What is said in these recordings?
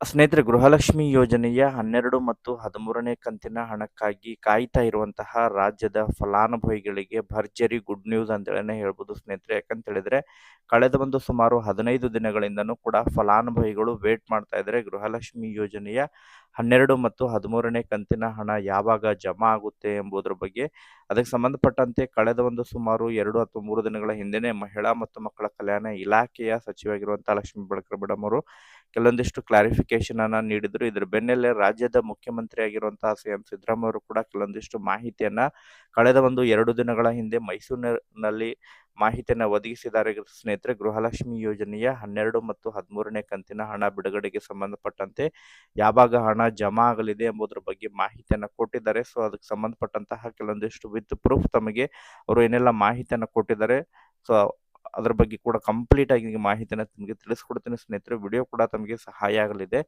ಸ್ನೇಹಿತರೆ, ಗೃಹಲಕ್ಷ್ಮಿ ಯೋಜನೆಯ ಹನ್ನೆರಡು ಮತ್ತು ಹದಿಮೂರನೇ ಕಂತಿನ ಹಣಕ್ಕಾಗಿ ಕಾಯ್ತಾ ಇರುವಂತಹ ರಾಜ್ಯದ ಫಲಾನುಭವಿಗಳಿಗೆ ಭರ್ಜರಿ ಗುಡ್ ನ್ಯೂಸ್ ಅಂತೇಳಿ ಹೇಳ್ಬೋದು ಸ್ನೇಹಿತರೆ. ಯಾಕಂತ ಹೇಳಿದ್ರೆ ಕಳೆದ ಒಂದು ಸುಮಾರು ಹದಿನೈದು ದಿನಗಳಿಂದನೂ ಕೂಡ ಫಲಾನುಭವಿಗಳು ವೇಟ್ ಮಾಡ್ತಾ ಇದ್ದಾರೆ. ಗೃಹಲಕ್ಷ್ಮಿ ಯೋಜನೆಯ ಹನ್ನೆರಡು ಮತ್ತು ಹದಿಮೂರನೇ ಕಂತಿನ ಹಣ ಯಾವಾಗ ಜಮಾ ಆಗುತ್ತೆ ಎಂಬುದರ ಬಗ್ಗೆ, ಅದಕ್ಕೆ ಸಂಬಂಧಪಟ್ಟಂತೆ ಕಳೆದ ಒಂದು ಸುಮಾರು ಎರಡು ಅಥವಾ ಮೂರು ದಿನಗಳ ಹಿಂದೆನೆ ಮಹಿಳಾ ಮತ್ತು ಮಕ್ಕಳ ಕಲ್ಯಾಣ ಇಲಾಖೆಯ ಸಚಿವಾಗಿರುವಂತಹ ಲಕ್ಷ್ಮೀ ಬೆಳಕರ್ ಮೇಡಮ್ ಅವರು ಕೆಲವೊಂದಿಷ್ಟು ಕ್ಲಾರಿಫಿಕೇಶನ್ ಅನ್ನ ನೀಡಿದ್ರು. ಇದ್ರ ಬೆನ್ನಲ್ಲೇ ರಾಜ್ಯದ ಮುಖ್ಯಮಂತ್ರಿ ಆಗಿರುವಂತಹ ಸಿ ಎಂ ಸಿದ್ದರಾಮಯ್ಯ ಅವರು ಕೂಡ ಕೆಲವೊಂದಿಷ್ಟು ಮಾಹಿತಿಯನ್ನ ಕಳೆದ ಒಂದು ಎರಡು ದಿನಗಳ ಹಿಂದೆ ಮೈಸೂರಿನಲ್ಲಿ ಮಾಹಿತಿಯನ್ನು ಒದಗಿಸಿದ್ದಾರೆ. ಸ್ನೇಹಿತರೆ, ಗೃಹಲಕ್ಷ್ಮಿ ಯೋಜನೆಯ ಹನ್ನೆರಡು ಮತ್ತು ಹದಿಮೂರನೇ ಕಂತಿನ ಹಣ ಬಿಡುಗಡೆಗೆ ಸಂಬಂಧಪಟ್ಟಂತೆ ಯಾವಾಗ ಹಣ ಜಮಾ ಆಗಲಿದೆ ಎಂಬುದರ ಬಗ್ಗೆ ಮಾಹಿತಿಯನ್ನು ಕೊಟ್ಟಿದ್ದಾರೆ. ಸೊ, ಅದಕ್ಕೆ ಸಂಬಂಧಪಟ್ಟಂತಹ ಕೆಲವೊಂದಿಷ್ಟು ವಿತ್ ಪ್ರೂಫ್ ತಮಗೆ ಅವರು ಏನೆಲ್ಲ ಮಾಹಿತಿಯನ್ನು ಕೊಟ್ಟಿದ್ದಾರೆ. ಸೊ ಅದ್ರ ಬಗ್ಗೆ ಕೂಡ ಕಂಪ್ಲೀಟ್ ಆಗಿ ಮಾಹಿತಿನ ನಿಮಗೆ ತಿಳಿಸ್ಕೊಡ್ತೀನಿ ಸ್ನೇಹಿತರೆ. ವಿಡಿಯೋ ಕೂಡ ತಮಗೆ ಸಹಾಯ ಆಗಲಿದೆ.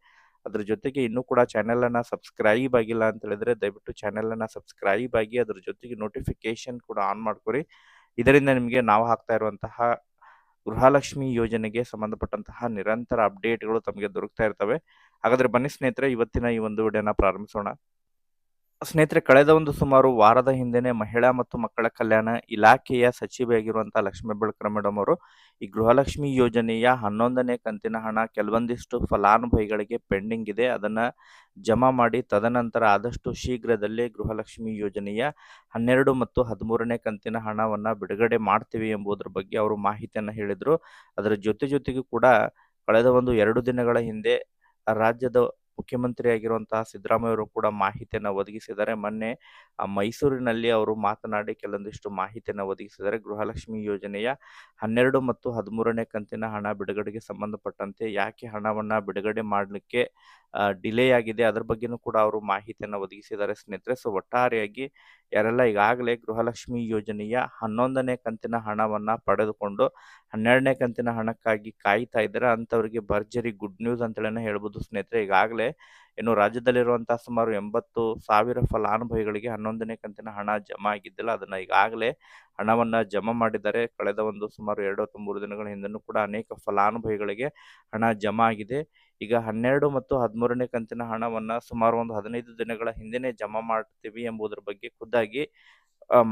ಅದ್ರ ಜೊತೆಗೆ ಇನ್ನೂ ಕೂಡ ಚಾನೆಲ್ ಅನ್ನ ಸಬ್ಸ್ಕ್ರೈಬ್ ಆಗಿಲ್ಲ ಅಂತ ಹೇಳಿದ್ರೆ ದಯವಿಟ್ಟು ಚಾನೆಲ್ ಅನ್ನ ಸಬ್ಸ್ಕ್ರೈಬ್ ಆಗಿ ಅದ್ರ ಜೊತೆಗೆ ನೋಟಿಫಿಕೇಶನ್ ಕೂಡ ಆನ್ ಮಾಡ್ಕೊರಿ. ಇದರಿಂದ ನಿಮಗೆ ನಾವು ಹಾಕ್ತಾ ಇರುವಂತಹ ಗೃಹಲಕ್ಷ್ಮಿ ಯೋಜನೆಗೆ ಸಂಬಂಧಪಟ್ಟಂತಹ ನಿರಂತರ ಅಪ್ಡೇಟ್ಗಳು ತಮಗೆ ದೊರಕ್ತಾ ಇರ್ತವೆ. ಹಾಗಾದ್ರೆ ಬನ್ನಿ ಸ್ನೇಹಿತರೆ, ಇವತ್ತಿನ ಈ ಒಂದು ವಿಡಿಯೋನ ಪ್ರಾರಂಭಿಸೋಣ. ಸ್ನೇಹಿತರೆ, ಕಳೆದ ಒಂದು ಸುಮಾರು ವಾರದ ಹಿಂದೆನೆ ಮಹಿಳಾ ಮತ್ತು ಮಕ್ಕಳ ಕಲ್ಯಾಣ ಇಲಾಖೆಯ ಸಚಿವೆಯಾಗಿರುವಂತಹ ಲಕ್ಷ್ಮೀ ಬೆಳಕರ ಮೇಡಮ್ ಅವರು ಈ ಗೃಹಲಕ್ಷ್ಮಿ ಯೋಜನೆಯ ಹನ್ನೊಂದನೇ ಕಂತಿನ ಹಣ ಕೆಲವೊಂದಿಷ್ಟು ಫಲಾನುಭವಿಗಳಿಗೆ ಪೆಂಡಿಂಗ್ ಇದೆ. ಅದನ್ನ ಜಮಾ ಮಾಡಿ ತದನಂತರ ಆದಷ್ಟು ಶೀಘ್ರದಲ್ಲೇ ಗೃಹಲಕ್ಷ್ಮಿ ಯೋಜನೆಯ ಹನ್ನೆರಡು ಮತ್ತು ಹದಿಮೂರನೇ ಕಂತಿನ ಹಣವನ್ನ ಬಿಡುಗಡೆ ಮಾಡ್ತೀವಿ ಎಂಬುದರ ಬಗ್ಗೆ ಅವರು ಮಾಹಿತಿಯನ್ನು ಹೇಳಿದ್ರು. ಅದರ ಜೊತೆ ಜೊತೆಗೂ ಕೂಡ ಕಳೆದ ಒಂದು ಎರಡು ದಿನಗಳ ಹಿಂದೆ ರಾಜ್ಯದ ಮುಖ್ಯಮಂತ್ರಿ ಆಗಿರುವಂತಹ ಸಿದ್ದರಾಮಯ್ಯ ಅವರು ಕೂಡ ಮಾಹಿತಿಯನ್ನ ಒದಗಿಸಿದ್ದಾರೆ. ಮೊನ್ನೆ ಮೈಸೂರಿನಲ್ಲಿ ಅವರು ಮಾತನಾಡಿ ಕೆಲವೊಂದಿಷ್ಟು ಮಾಹಿತಿಯನ್ನ ಒದಗಿಸಿದ್ದಾರೆ. ಗೃಹಲಕ್ಷ್ಮಿ ಯೋಜನೆಯ ಹನ್ನೆರಡು ಮತ್ತು ಹದಿಮೂರನೇ ಕಂತಿನ ಹಣ ಬಿಡುಗಡೆಗೆ ಸಂಬಂಧಪಟ್ಟಂತೆ ಯಾಕೆ ಹಣವನ್ನ ಬಿಡುಗಡೆ ಮಾಡಲಿಕ್ಕೆ ಡಿಲೇ ಆಗಿದೆ. ಅದ್ರ ಬಗ್ಗೆನೂ ಕೂಡ ಅವರು ಮಾಹಿತಿಯನ್ನು ಒದಗಿಸಿದ್ದಾರೆ ಸ್ನೇಹಿತರೆ. ಸೊ ಒಟ್ಟಾರೆಯಾಗಿ ಯಾರೆಲ್ಲ ಈಗಾಗಲೇ ಗೃಹಲಕ್ಷ್ಮಿ ಯೋಜನೆಯ ಹನ್ನೊಂದನೇ ಕಂತಿನ ಹಣವನ್ನ ಪಡೆದುಕೊಂಡು ಹನ್ನೆರಡನೇ ಕಂತಿನ ಹಣಕ್ಕಾಗಿ ಕಾಯ್ತಾ ಇದ್ದಾರೆ, ಅಂಥವರಿಗೆ ಭರ್ಜರಿ ಗುಡ್ ನ್ಯೂಸ್ ಅಂತೇಳಿ ಹೇಳ್ಬೋದು ಸ್ನೇಹಿತರೆ. ಈಗಾಗಲೇ ಇನ್ನು ರಾಜ್ಯದಲ್ಲಿರುವಂತಹ ಸುಮಾರು ಎಂಬತ್ತು ಸಾವಿರ ಫಲಾನುಭವಿಗಳಿಗೆ ಹನ್ನೊಂದನೇ ಕಂತಿನ ಹಣ ಜಮಾ ಆಗಿದ್ದಿಲ್ಲ, ಅದನ್ನ ಈಗಾಗಲೇ ಹಣವನ್ನ ಜಮಾ ಮಾಡಿದ್ದಾರೆ. ಕಳೆದ ಒಂದು ಸುಮಾರು ಎರಡು ಅಥವಾ ಮೂರು ದಿನಗಳ ಹಿಂದೆನೂ ಕೂಡ ಅನೇಕ ಫಲಾನುಭವಿಗಳಿಗೆ ಹಣ ಜಮಾ ಆಗಿದೆ. ಈಗ ಹನ್ನೆರಡು ಮತ್ತು ಹದಿಮೂರನೇ ಕಂತಿನ ಹಣವನ್ನ ಸುಮಾರು ಒಂದು ಹದಿನೈದು ದಿನಗಳ ಹಿಂದೆನೆ ಜಮಾ ಮಾಡ್ತೀವಿ ಎಂಬುದರ ಬಗ್ಗೆ ಖುದ್ದಾಗಿ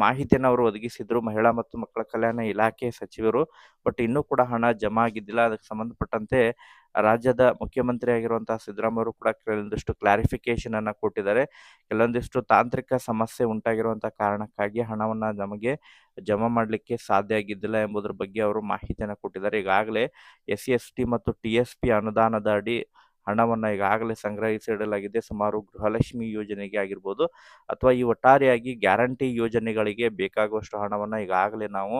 ಮಾಹಿತಿಯನ್ನು ಅವರು ಒದಗಿಸಿದ್ರು. ಮಹಿಳಾ ಮತ್ತು ಮಕ್ಕಳ ಕಲ್ಯಾಣ ಇಲಾಖೆ ಸಚಿವರು. ಬಟ್ ಇನ್ನೂ ಕೂಡ ಹಣ ಜಮಾ ಆಗಿದ್ದಿಲ್ಲ. ಅದಕ್ಕೆ ಸಂಬಂಧಪಟ್ಟಂತೆ ರಾಜ್ಯದ ಮುಖ್ಯಮಂತ್ರಿ ಆಗಿರುವಂತಹ ಸಿದ್ದರಾಮಯ್ಯ ಅವರು ಕೂಡ ಕೆಲವೊಂದಿಷ್ಟು ಕ್ಲಾರಿಫಿಕೇಶನ್ ಅನ್ನ ಕೊಟ್ಟಿದ್ದಾರೆ. ಕೆಲವೊಂದಿಷ್ಟು ತಾಂತ್ರಿಕ ಸಮಸ್ಯೆ ಉಂಟಾಗಿರುವಂತಹ ಕಾರಣಕ್ಕಾಗಿ ಹಣವನ್ನ ನಮಗೆ ಜಮಾ ಮಾಡಲಿಕ್ಕೆ ಸಾಧ್ಯ ಆಗಿದ್ದಿಲ್ಲ ಎಂಬುದರ ಬಗ್ಗೆ ಅವರು ಮಾಹಿತಿಯನ್ನು ಕೊಟ್ಟಿದ್ದಾರೆ. ಈಗಾಗಲೇ ಎಸ್ ಸಿ ಮತ್ತು ಟಿ ಎಸ್ ಪಿ ಅನುದಾನದ ಅಡಿ ಹಣವನ್ನು ಈಗಾಗಲೇ ಸಂಗ್ರಹಿಸಿಡಲಾಗಿದೆ ಸುಮಾರು ಗೃಹಲಕ್ಷ್ಮಿ ಯೋಜನೆಗೆ ಆಗಿರ್ಬೋದು ಅಥವಾ ಈ ಒಟ್ಟಾರೆಯಾಗಿ ಗ್ಯಾರಂಟಿ ಯೋಜನೆಗಳಿಗೆ ಬೇಕಾಗುವಷ್ಟು ಹಣವನ್ನು ಈಗಾಗಲೇ ನಾವು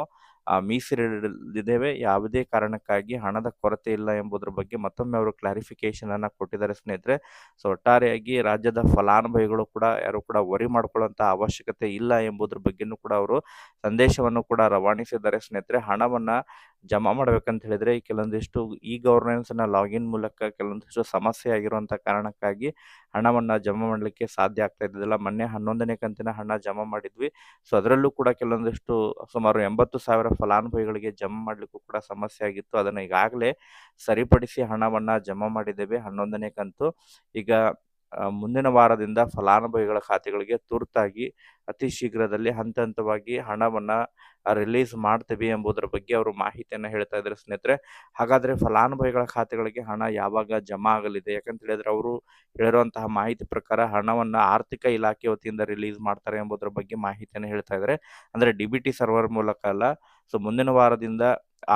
ಮೀಸಲಿಡಿದ್ದೇವೆ ಯಾವುದೇ ಕಾರಣಕ್ಕಾಗಿ ಹಣದ ಕೊರತೆ ಇಲ್ಲ ಎಂಬುದರ ಬಗ್ಗೆ ಮತ್ತೊಮ್ಮೆ ಅವರು ಕ್ಲಾರಿಫಿಕೇಶನ್ ಅನ್ನ ಕೊಟ್ಟಿದ್ದಾರೆ ಸ್ನೇಹಿತರೆ. ಸೊ ಒಟ್ಟಾರೆಯಾಗಿ ರಾಜ್ಯದ ಫಲಾನುಭವಿಗಳು ಕೂಡ, ಯಾರು ಕೂಡ ವರಿ ಮಾಡ್ಕೊಳ್ಳುವಂತಹ ಅವಶ್ಯಕತೆ ಇಲ್ಲ ಎಂಬುದರ ಬಗ್ಗೆನೂ ಕೂಡ ಅವರು ಸಂದೇಶವನ್ನು ಕೂಡ ರವಾನಿಸಿದ್ದಾರೆ ಸ್ನೇಹಿತರೆ. ಹಣವನ್ನ ಜಮಾ ಮಾಡ್ಬೇಕಂತ ಹೇಳಿದ್ರೆ ಕೆಲವೊಂದಿಷ್ಟು ಇ ಗವರ್ನೆನ್ಸ್ನ ಲಾಗಿನ್ ಮೂಲಕ ಕೆಲವೊಂದಿಷ್ಟು ಸಮಸ್ಯೆ ಆಗಿರುವಂತಹ ಕಾರಣಕ್ಕಾಗಿ ಹಣವನ್ನ ಜಮಾ ಮಾಡಲಿಕ್ಕೆ ಸಾಧ್ಯ ಆಗ್ತಾ ಇದ್ದಿಲ್ಲ ಮೊನ್ನೆ ಹನ್ನೊಂದನೇ ಕಂತಿನ ಹಣ ಜಮಾ ಮಾಡಿದ್ವಿ. ಸೊ ಅದರಲ್ಲೂ ಕೂಡ ಕೆಲವೊಂದಿಷ್ಟು ಸುಮಾರು ಎಂಬತ್ತು ಸಾವಿರ ಫಲಾನುಭವಿಗಳಿಗೆ ಜಮಾ ಮಾಡಲಿಕ್ಕೂ ಕೂಡ ಸಮಸ್ಯೆ ಆಗಿತ್ತು. ಅದನ್ನ ಈಗಾಗಲೇ ಸರಿಪಡಿಸಿ ಹಣವನ್ನು ಜಮಾ ಮಾಡಿದ್ದೇವೆ ಹನ್ನೊಂದನೇ ಕಂತು. ಈಗ ಮುಂದಿನ ವಾರದಿಂದ ಫಲಾನುಭವಿಗಳ ಖಾತೆಗಳಿಗೆ ತುರ್ತಾಗಿ ಅತಿ ಶೀಘ್ರದಲ್ಲಿ ಹಂತ ಹಂತವಾಗಿ ಹಣವನ್ನು ರಿಲೀಸ್ ಮಾಡ್ತೀವಿ ಎಂಬುದರ ಬಗ್ಗೆ ಅವರು ಮಾಹಿತಿಯನ್ನು ಹೇಳ್ತಾ ಇದ್ದಾರೆ ಸ್ನೇಹಿತರೆ. ಹಾಗಾದರೆ ಫಲಾನುಭವಿಗಳ ಖಾತೆಗಳಿಗೆ ಹಣ ಯಾವಾಗ ಜಮಾ ಆಗಲಿದೆ? ಯಾಕಂತ ಹೇಳಿದ್ರೆ ಅವರು ಹೇಳಿರುವಂತಹ ಮಾಹಿತಿ ಪ್ರಕಾರ ಹಣವನ್ನು ಆರ್ಥಿಕ ಇಲಾಖೆ ವತಿಯಿಂದ ರಿಲೀಸ್ ಮಾಡ್ತಾರೆ ಎಂಬುದರ ಬಗ್ಗೆ ಮಾಹಿತಿಯನ್ನು ಹೇಳ್ತಾ ಇದ್ದಾರೆ ಅಂದರೆ ಡಿ ಬಿ ಸರ್ವರ್ ಮೂಲಕ ಅಲ್ಲ. ಸೊ ಮುಂದಿನ ವಾರದಿಂದ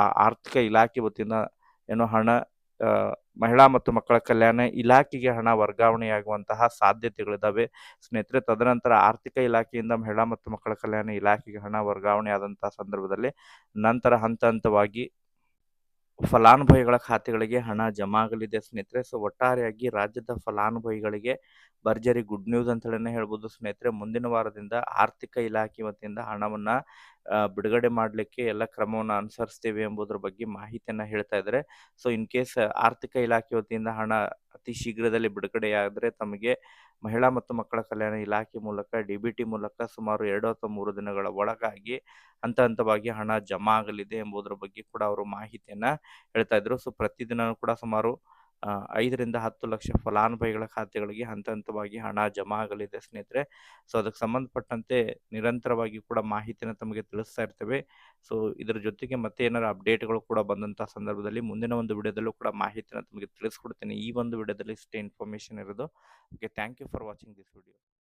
ಆ ಆರ್ಥಿಕ ಇಲಾಖೆ ವತಿಯಿಂದ ಏನೋ ಹಣ ಮಹಿಳಾ ಮತ್ತು ಮಕ್ಕಳ ಕಲ್ಯಾಣ ಇಲಾಖೆಗೆ ಹಣ ವರ್ಗಾವಣೆಯಾಗುವಂತಹ ಸಾಧ್ಯತೆಗಳಿದ್ದಾವೆ ಸ್ನೇಹಿತರೆ, ತದನಂತರ ಆರ್ಥಿಕ ಇಲಾಖೆಯಿಂದ ಮಹಿಳಾ ಮತ್ತು ಮಕ್ಕಳ ಕಲ್ಯಾಣ ಇಲಾಖೆಗೆ ಹಣ ವರ್ಗಾವಣೆ ಆದಂತಹ ಸಂದರ್ಭದಲ್ಲಿ ನಂತರ ಹಂತ ಹಂತವಾಗಿ ಫಲಾನುಭವಿಗಳ ಖಾತೆಗಳಿಗೆ ಹಣ ಜಮಾ ಆಗಲಿದೆ ಸ್ನೇಹಿತರೆ, ಸೊ ಒಟ್ಟಾರೆಯಾಗಿ ರಾಜ್ಯದ ಫಲಾನುಭವಿಗಳಿಗೆ ಭರ್ಜರಿ ಗುಡ್ ನ್ಯೂಸ್ ಅಂತ ಹೇಳಿ ಹೇಳ್ಬೋದು. ಸ್ನೇಹಿತರೆ, ಮುಂದಿನ ವಾರದಿಂದ ಆರ್ಥಿಕ ಇಲಾಖೆ ವತಿಯಿಂದ ಹಣವನ್ನ ಬಿಡುಗಡೆ ಮಾಡಲಿಕ್ಕೆ ಎಲ್ಲ ಕ್ರಮವನ್ನು ಅನುಸರಿಸ್ತೇವೆ ಎಂಬುದರ ಬಗ್ಗೆ ಮಾಹಿತಿಯನ್ನು ಹೇಳ್ತಾ ಇದ್ದಾರೆ. ಸೊ ಇನ್ ಕೇಸ್ ಆರ್ಥಿಕ ಇಲಾಖೆ ವತಿಯಿಂದ ಹಣ ಅತಿ ಶೀಘ್ರದಲ್ಲಿ ಬಿಡುಗಡೆಯಾದರೆ ತಮಗೆ ಮಹಿಳಾ ಮತ್ತು ಮಕ್ಕಳ ಕಲ್ಯಾಣ ಇಲಾಖೆ ಮೂಲಕ ಡಿ ಬಿ ಟಿ ಮೂಲಕ ಸುಮಾರು ಎರಡು ಅಥವಾ ಮೂರು ದಿನಗಳ ಒಳಗಾಗಿ ಹಂತ ಹಂತವಾಗಿ ಹಣ ಜಮಾ ಆಗಲಿದೆ ಎಂಬುದರ ಬಗ್ಗೆ ಕೂಡ ಅವರು ಮಾಹಿತಿಯನ್ನು ಹೇಳ್ತಾ ಇದ್ರು. ಸೊ ಪ್ರತಿದಿನ ಕೂಡ ಸುಮಾರು ಐದರಿಂದ ಹತ್ತು ಲಕ್ಷ ಫಲಾನುಭವಿಗಳ ಖಾತೆಗಳಿಗೆ ಹಂತ ಹಂತವಾಗಿ ಹಣ ಜಮಾ ಆಗಲಿದೆ ಸ್ನೇಹಿತರೆ. ಸೊ, ಅದಕ್ಕೆ ಸಂಬಂಧಪಟ್ಟಂತೆ ನಿರಂತರವಾಗಿ ಕೂಡ ಮಾಹಿತಿನ ತಮಗೆ ತಿಳಿಸ್ತಾ ಇರ್ತೇವೆ. ಸೊ, ಇದರ ಜೊತೆಗೆ ಮತ್ತೆ ಏನಾರ ಅಪ್ಡೇಟ್ಗಳು ಕೂಡ ಬಂದಂತಹ ಸಂದರ್ಭದಲ್ಲಿ ಮುಂದಿನ ಒಂದು ವಿಡಿಯೋದಲ್ಲೂ ಕೂಡ ಮಾಹಿತಿನ ತಮಗೆ ತಿಳಿಸ್ಕೊಡ್ತೇನೆ. ಈ ಒಂದು ವಿಡಿಯೋದಲ್ಲಿ ಇಷ್ಟೇ ಇನ್ಫಾರ್ಮೇಶನ್ ಇರೋದು. Okay, thank you for watching this video.